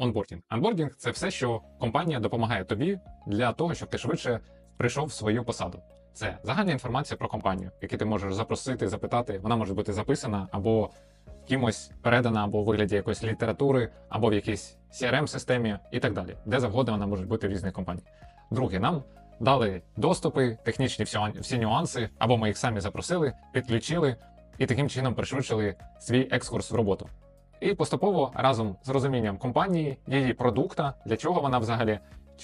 онбордінг. Онбордінг це все, що компанія допомагає тобі для того, щоб ти швидше прийшов в свою посаду. Це загальна інформація про компанію, яку ти можеш запросити, запитати. Вона може бути записана або кимось передана, або у вигляді якоїсь літератури, або в якійсь crm системі і так далі, де завгодно вона може бути в різних компаній. Друге, нам дали доступи, технічні всі, всі нюанси, або ми їх самі запросили, підключили і таким чином пришвидшили свій екскурс в роботу. І поступово разом з розумінням компанії, її продукта, для чого вона взагалі,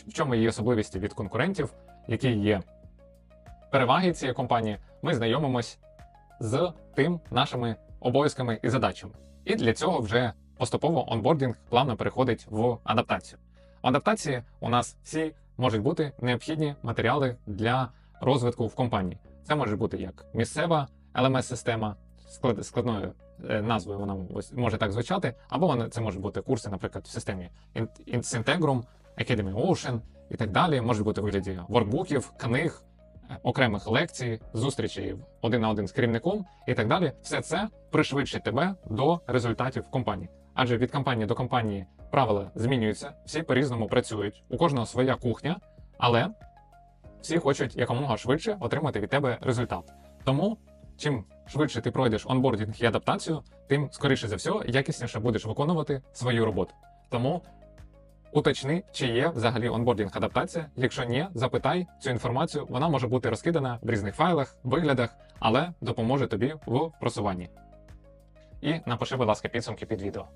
в чому її особливості від конкурентів, які є переваги цієї компанії, ми знайомимось з тим нашими обов'язками і задачами. І для цього вже поступово онбордінг плавно переходить в адаптацію. В адаптації у нас всі можуть бути необхідні матеріали для розвитку в компанії. Це може бути як місцева LMS-система складною е, назвою, вона може так звучати, або вона це може бути курси, наприклад, в системі Integrum, Academy Ocean і так далі. Може бути у вигляді воркбуків, книг, е, окремих лекцій, зустрічей один на один з керівником і так далі. Все це пришвидшить тебе до результатів компанії. Адже від компанії до компанії правила змінюються, всі по-різному працюють, у кожного своя кухня, але всі хочуть якомога швидше отримати від тебе результат. Тому чим швидше ти пройдеш онбордінг і адаптацію, тим скоріше за все якісніше будеш виконувати свою роботу. Тому уточни, чи є взагалі онбордінг адаптація. Якщо ні, запитай цю інформацію. Вона може бути розкидана в різних файлах, виглядах, але допоможе тобі в просуванні. І напиши, будь ласка, підсумки під відео.